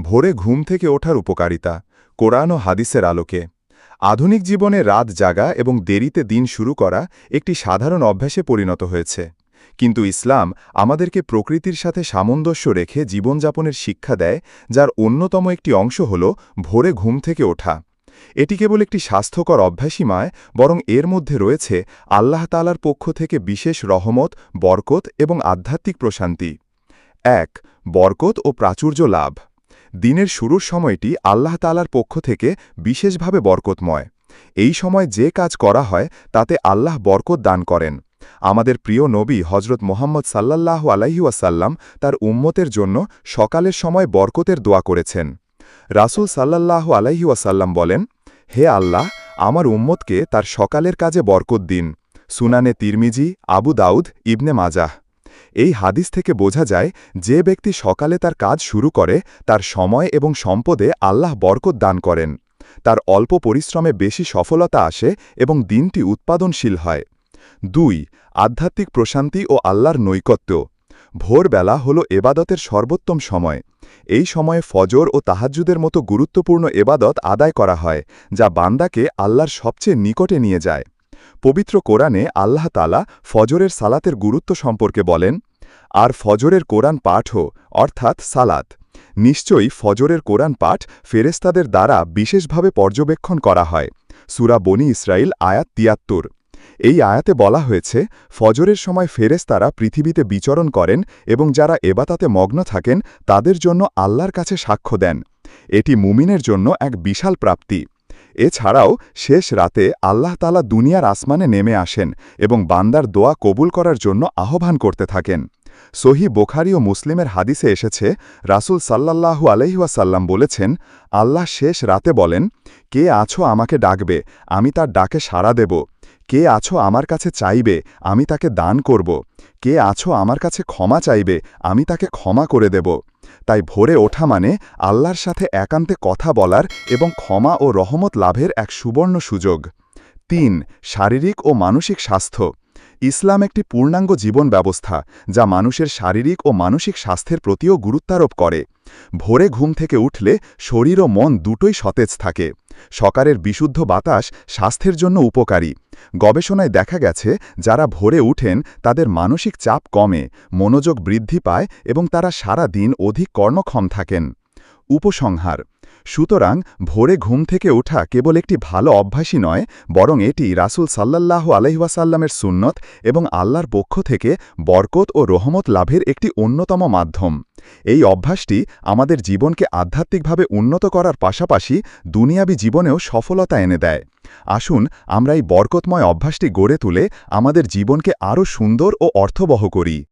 ভোরে ঘুম থেকে ওঠার উপকারিতা, কোরআন ও হাদিসের আলোকে। আধুনিক জীবনে রাত জাগা এবং দেরিতে দিন শুরু করা একটি সাধারণ অভ্যাসে পরিণত হয়েছে। কিন্তু ইসলাম আমাদেরকে প্রকৃতির সাথে সামঞ্জস্য রেখে জীবনযাপনের শিক্ষা দেয়, যার অন্যতম একটি অংশ হল ভোরে ঘুম থেকে ওঠা। এটি কেবল একটি স্বাস্থ্যকর অভ্যাসই নয়, বরং এর মধ্যে রয়েছে আল্লাহ তালার পক্ষ থেকে বিশেষ রহমত, বরকত এবং আধ্যাত্মিক প্রশান্তি। এক, বরকত ও প্রাচুর্য লাভ। দিনের শুরুর সময়টি আল্লাহ তালার পক্ষ থেকে বিশেষভাবে বরকতময়। এই সময় যে কাজ করা হয়, তাতে আল্লাহ বরকত দান করেন। আমাদের প্রিয় নবী হজরত মোহাম্মদ সাল্লাল্লাহু আলাইহুয়াসাল্লাম তার উম্মতের জন্য সকালের সময় বরকতের দোয়া করেছেন। রাসুল সাল্লাল্লাহু আলাইহুয়াসাল্লাম বলেন, হে আল্লাহ, আমার উম্মতকে তার সকালের কাজে বরকত দিন। সুনানে তিরমিজি, আবু দাউদ, ইবনে মাজাহ। এই হাদিস থেকে বোঝা যায়, যে ব্যক্তি সকালে তার কাজ শুরু করে, তার সময় এবং সম্পদে আল্লাহ বরকত দান করেন। তার অল্প পরিশ্রমে বেশি সফলতা আসে এবং দিনটি উৎপাদনশীল হয়। দুই, আধ্যাত্মিক প্রশান্তি ও আল্লাহর নৈকত্য। ভোরবেলা হল এবাদতের সর্বোত্তম সময়। এই সময়ে ফজর ও তাহাজ্জুদের মতো গুরুত্বপূর্ণ এবাদত আদায় করা হয়, যা বান্দাকে আল্লাহর সবচেয়ে নিকটে নিয়ে যায়। পবিত্র কোরআনে আল্লাহ তালা ফজরের সালাতের গুরুত্ব সম্পর্কে বলেন, আর ফজরের কোরআন পাঠও, অর্থাৎ সালাত, নিশ্চয়ই ফজরের কোরআন পাঠ ফেরেস্তাদের দ্বারা বিশেষভাবে পর্যবেক্ষণ করা হয়। সুরা বনি ইসরায়েল আয়াত তিয়াত্তর। এই আয়াতে বলা হয়েছে, ফজরের সময় ফেরেস্তারা পৃথিবীতে বিচরণ করেন এবং যারা এবাতাতে মগ্ন থাকেন, তাদের জন্য আল্লাহর কাছে সাক্ষ্য দেন। এটি মুমিনের জন্য এক বিশাল প্রাপ্তি। এছাড়াও শেষ রাতে আল্লাহ তালা দুনিয়ার আসমানে নেমে আসেন এবং বান্দার দোয়া কবুল করার জন্য আহ্বান করতে থাকেন। সহি বোখারি ও মুসলিমের হাদিসে এসেছে, রাসুল সাল্লাল্লাহু আলহিহাসাল্লাম বলেছেন, আল্লাহ শেষ রাতে বলেন, কে আছো আমাকে ডাকবে, আমি তার ডাকে সাড়া দেব। কে আছো আমার কাছে চাইবে, আমি তাকে দান করব। কে আছো আমার কাছে ক্ষমা চাইবে, আমি তাকে ক্ষমা করে দেব। তাই ভোরে ওঠা মানে আল্লাহর সাথে একান্তে কথা বলার এবং ক্ষমা ও রহমত লাভের এক সুবর্ণ সুযোগ। তিন, শারীরিক ও মানসিক স্বাস্থ্য। ইসলাম একটি পূর্ণাঙ্গ জীবন ব্যবস্থা, যা মানুষের শারীরিক ও মানসিক স্বাস্থ্যের প্রতিও গুরুত্বারোপ করে। ভোরে ঘুম থেকে উঠলে শরীর ও মন দুটোই সতেজ থাকে। সকারের বিশুদ্ধ বাতাস স্বাস্থ্যের জন্য উপকারী। গবেষণায় দেখা গেছে, যারা ভোরে উঠেন, তাদের মানসিক চাপ কমে, মনোযোগ বৃদ্ধি পায় এবং তারা সারা দিন অধিক কর্ণক্ষম থাকেন। উপসংহার। সুতরাং, ভোরে ঘুম থেকে ওঠা কেবল একটি ভালো অভ্যাসই নয়, বরং এটি রাসুল সাল্লাল্লাহু আলহিবাসাল্লামের সুন্নত এবং আল্লাহর পক্ষ থেকে বরকত ও রহমত লাভের একটি অন্যতম মাধ্যম। এই অভ্যাসটি আমাদের জীবনকে আধ্যাত্মিকভাবে উন্নত করার পাশাপাশি দুনিয়াবি জীবনেও সফলতা এনে দেয়। আসুন, আমরা এই বরকতময় অভ্যাসটি গড়ে তুলে আমাদের জীবনকে আরও সুন্দর ও অর্থবহ করি।